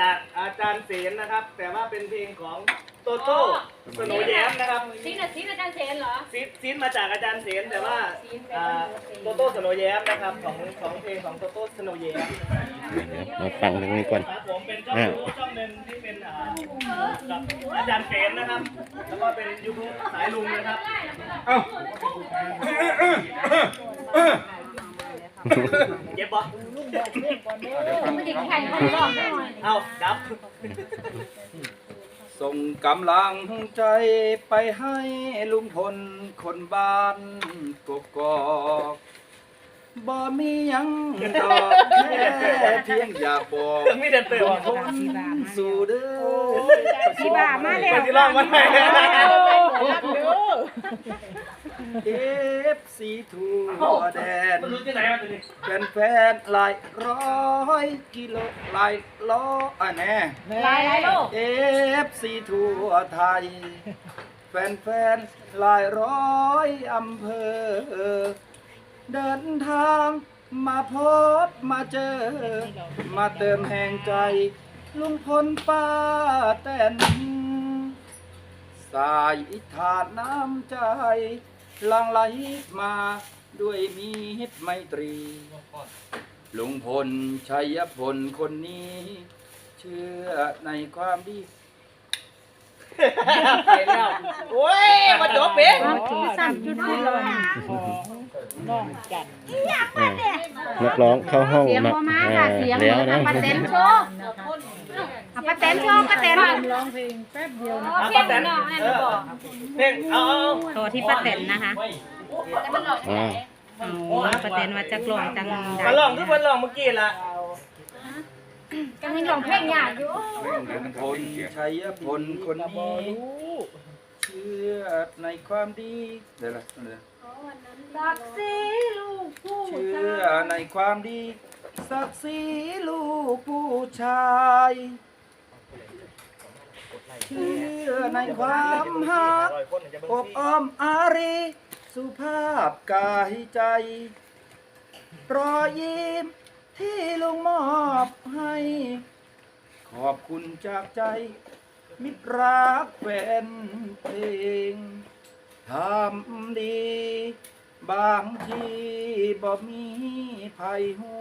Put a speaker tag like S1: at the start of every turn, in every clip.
S1: จากอาจารย์เสนนะครับ แต่ว่าเป็นเพลงของโตโต้สโนว์แย้มนะครับ
S2: ซีนอะซีนอาจารย์เซนเหรอ
S1: ซีซีนมาจากอาจารย์เสนแต่ว่า
S2: ซีนเป็น
S1: อ่าโตโต้สโนว์แย้มนะครับของของเพลงของโตโต้สโนว์แย้ม
S3: มาฟังตรงนี้ก่อน
S1: ครับผมเป็นช่องยูทูบช่องหนึ่งที่เป็นอ่ากับอาจารย์เสนนะครับ แล้วก็เป็นยูทูบสายลุงนะครับ เย็บปะ
S2: มันจะแข่งกันรอบหน่อย
S1: เอาดับ
S4: ส่งกำลังใจไปให้ลุงพลคนบ้านกกอกบ่มีหยังดอกแค่เพียงอยากบอก
S1: เครื่องมีเดินเตอร์
S4: ลุ
S1: ว่ะ
S4: งพลสู่เด้อ
S5: สีบ้ามาแล้ว
S1: มันที่ร้องมันไหน
S4: เอฟซีทั่วแดน
S1: มันรู้ที่ไหนวะตัวนี้
S4: เป็นแฟนๆหลายร้อยกิโลหลายล้ออะแน่
S2: ลายลายโลก
S4: เอฟซีทั่วไทย แฟนๆหลายร้อยอำเภอ เดินทางมาพบมาเจอ มาเติมแห่งใจ ลุงพลป้าแตนสายทานน้ำใจห ลังไหลมาด้วยมีฮิตไมตรี ลุงพลชัยพลคนนี้ เชื่อในความดี
S1: ไปแล้วโอ้ยมาจบเอง
S5: สั่งจุดนี้เลย
S3: อ่านักร้องเข้าห้อง
S5: เสียง
S3: มา
S5: พอมา
S3: อ่า
S5: ค่ะเสียง
S3: แล้วนะ
S5: ป้าเต้นโชว์ เอาป้าเต้นโชว์ป้าเต้น
S1: เอา
S2: เพล
S1: ป้างแตน
S2: เนาะ
S1: เออเพลงเอาเอา
S5: โชว์ที่ป้าเต้นนะคะ
S2: แต่มันหลอก
S3: อ่า
S5: อ๋อป้าเต้นว่าจะกลองจังใด
S1: มาลองทุกคนลองเมื่อกี้ละ
S2: กำลังร้องเพลงยากอยู่
S4: ลุงพลชัยพลคนนี้เชื่อในความดีเดี๋ยวละเดี๋ยว
S2: รักสิลูกผู้
S4: เชื่อในความดีศักดิ์ศรีลูกผู้ชาย เชื่อในความหักอบอ้อมอารี สุภาพกายใจ รอยยิ้มที่ลุงมอบให้ ขอบคุณจากใจ มิตรรักแฟนเพลงทำดี บางทีบ่มีภัยหู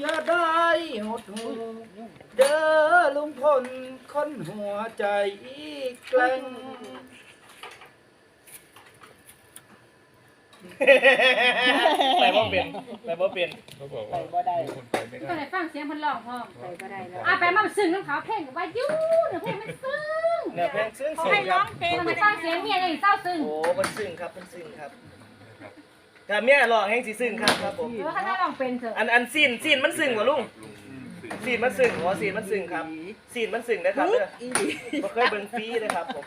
S4: อย่าได้หดหูเด้อลุงพลคนหัวใจแกล้ง
S1: ไปบ่เปลี่ยนไปบ่เปลี่ยน
S2: ก็ได้ฟังเสียงมันร้องพร้อมไปก็ได้แล้วอะไปมาซึ้งน้ำขาวเพลงกับว่ายู่เดี๋ยวเพลงมันซึ้ง
S1: เนี่ยเพลงซึ้ง
S2: เขา
S1: ซึ้
S2: ให้
S1: งค
S2: ร้
S1: รั
S2: อบงเพลงทำไมฟังเสียงเมียยังเศร้าซึ้ง
S1: โอ้มันซึ้งครับมันซึ้งครับ ถ้าเมียร้องแห้งสิซึ้งครับครับผม
S2: หรือว่าถ้าร้องเป็นเถอะ
S1: อันอันซีนซีนมันซึ้งกว่าลุงซีนมันซึ้งอ๋อซีนมันซึ้งครับซีนมันซึ้งนะครับเด้อบ่เคยเบิ่งฟรีนะครับผม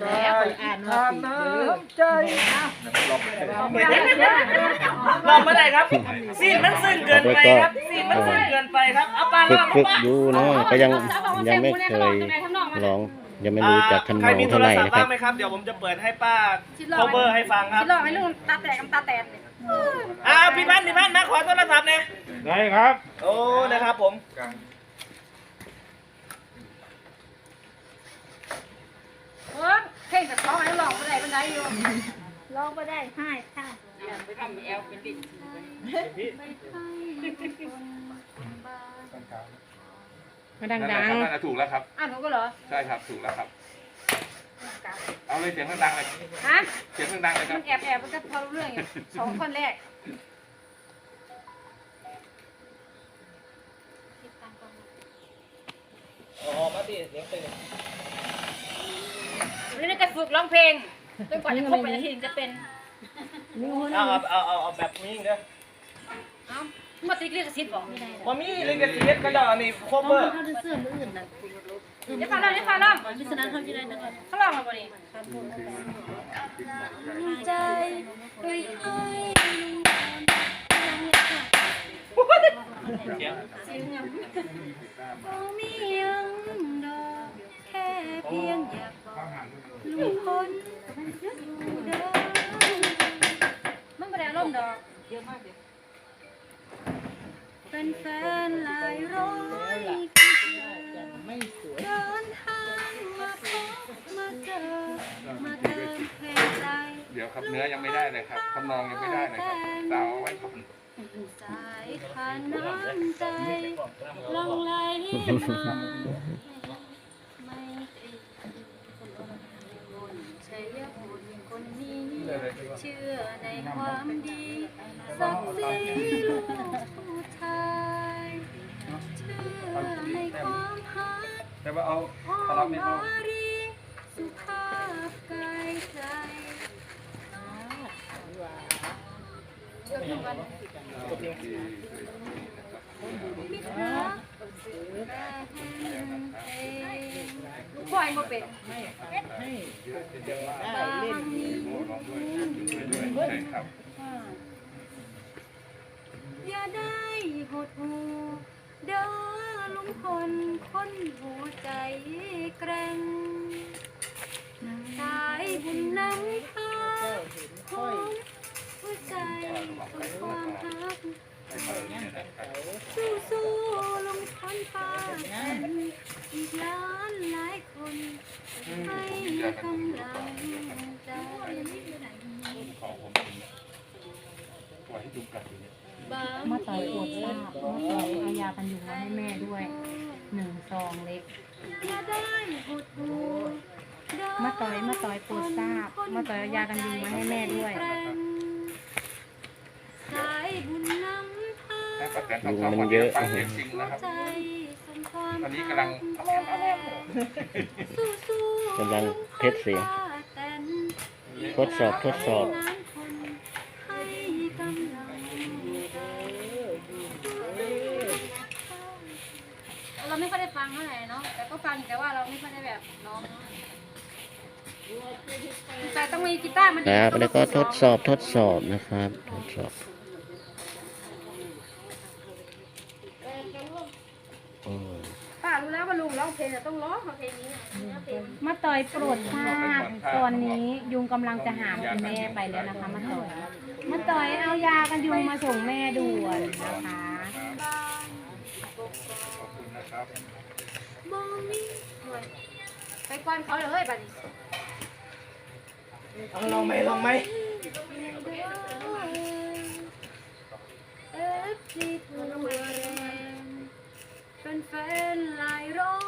S4: แล้วอ่านว่าน้ำใจ
S1: ลองมาได้ครับซีนมันซึ้งเกินไปครับซีนมันซึ้งเกินไปครับเอาปลา
S3: ฝึ
S1: ล
S3: ก
S1: อง
S3: ฝึก
S1: ป้า
S3: ดูเนาะก็ยังยังไม่เคยร้อง ยังไม่รู้จักทำน
S1: ใคร
S3: อง
S1: มีโท
S3: เท่ารไหร่
S1: ศัพท์
S3: นะค
S1: บ้า
S3: รั
S1: ง
S3: บ
S1: ไหมครับ เดี๋ยวผมจะเปิดให้ป้า cover ให้ฟังครับ
S2: คิดร้องให้ลุงตาแตกกับตาแตนเนี่ย
S1: อ่าพี่พันธ์พี่พันธ์มาขอโทรศัพท์หน่อย
S6: ได้ครับ
S1: โอ้นะครับผม
S2: เออเพลงกับร้องให้ร้องไปไหนบันไดอยู่
S5: ร้องก็ได้ให้ค่ะ มาดัง
S6: นั่นแหละครับนั่นน่ะถูกแล้วครับ
S2: อ่านถูกก็เหรอ
S6: ใช่ครับ ถูกแล้วครับเอาเลยเสียงดังๆเลย
S2: ฮะ
S6: เสียงดังๆเลยค
S2: มั
S6: รับ
S2: นแอบแอบมันก็พอรู้เรื่องอย่างสองคนแรก
S1: อ๋อมาดิเสียงเป็น
S2: นี่น่าจะฝึกร้องเพลงจนกว่าจะครบไปนาทีถึงจะเป็น
S1: เอาเอาเอาเอาแบบนี้เด้อ
S2: เอ้ามาติ๊กเรียกสิทธิ์บอกไม่ได้
S1: มามีลิงกับซีเอสก็จะอันนี้ cover
S2: เดี๋ยวฟังร้องเดี๋ยวฟังร้องมิสนันเขาจะได้นะก่อนเขาร้องมาบ่นี่ใจด้วยอ้อยเสียงยังบ่มียังดอกแค่เพียงอยากบอกลุงพลอยู่เด้อมันบ่ได้อารมณ์ดอกเยอะมากเดี๋ยว เป็นแฟนหลายร้อยไม่สวยเดินทางมาพบมาเจอมาเติมเพลงใจ
S6: เดี๋ยวครับเนื้อยังไม่ได้เลยครับทำนองยังไม่ได้เลยครับสาวเอาไว้ก่อน
S2: สายทานน้ำใจลังไหลมาไม่ติดคนชัยบุตรคนนี้ เชื่อในความดีศักดิ์ศรีลูก
S6: แต่ว่าเอาตลับ
S2: ม
S6: นี่เอา
S2: สุภาพกายใจมิตรรักแต่แห่งเพลงปล่อยมาเป็นบางนี้
S6: ใช่ครับ
S2: นหัวใจแกร่งสายบุญนำพาหอมหัวใจของความรักสู้สู้ลงทอนฟ้าอีกล้านหลายคนให้กำลัง
S6: องเล็
S5: ก
S2: อย่าได้หดหูเด้อ
S5: มาต่อยมาต่อยปวดทราบ มาต่อยเอายากันยุงมาให้แม่ด้วย
S2: สายบุญนำพา
S6: แม่ประแตนทำความวันนี้ฟังเสียงจริงนะครับ
S2: ใจสมความ
S6: ตอนนี้กำลัง
S2: สู้ๆ
S3: กำลังเทสเสียง ทดสอบทดสอบ
S2: ใก็
S7: ฟังอยู่แต่ว่าเราไม่ค่อยได้แบบร้องเนอะแต่ต้องมีกีตาร์มัน
S3: ครับแล้วก็ทดสอบทดสอบนะครับทดสอบอืม
S7: ป้ารู้แล้วว่าลุงร้องเพลงแต่ต้องร้องเพลงนี้อะเนื้อเพลง
S5: มาต่อยโปรดทราบตอนนี้ยุงกำลังจะหามคุณแม่ไปแล้วนะคะมาต่อยมาต่อยเอายากันยุงมาส่งแม่ด่วนนะคะ
S6: ขอบคุณนะครับ
S2: บ่มี
S7: ไปควันเขาเลยเฮ้ยบัดนี้
S1: ลองไหมลองไหม
S2: เป็นแฟนหลายร้อย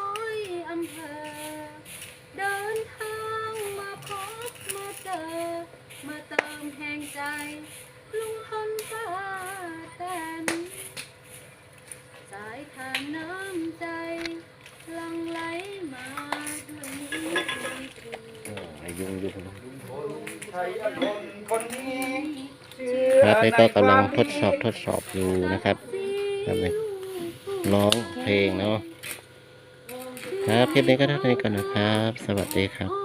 S2: ยุงยุ
S3: ง
S4: ไทยคนคนนี้
S3: ครับแล้วก็กำลังทดสอบทดสอบอยู่นะครับครับนี่ร้องเพลงเนาะครับคลิปนี้ก็เท่านี้ก่อนนะครับ สวัสดีครับ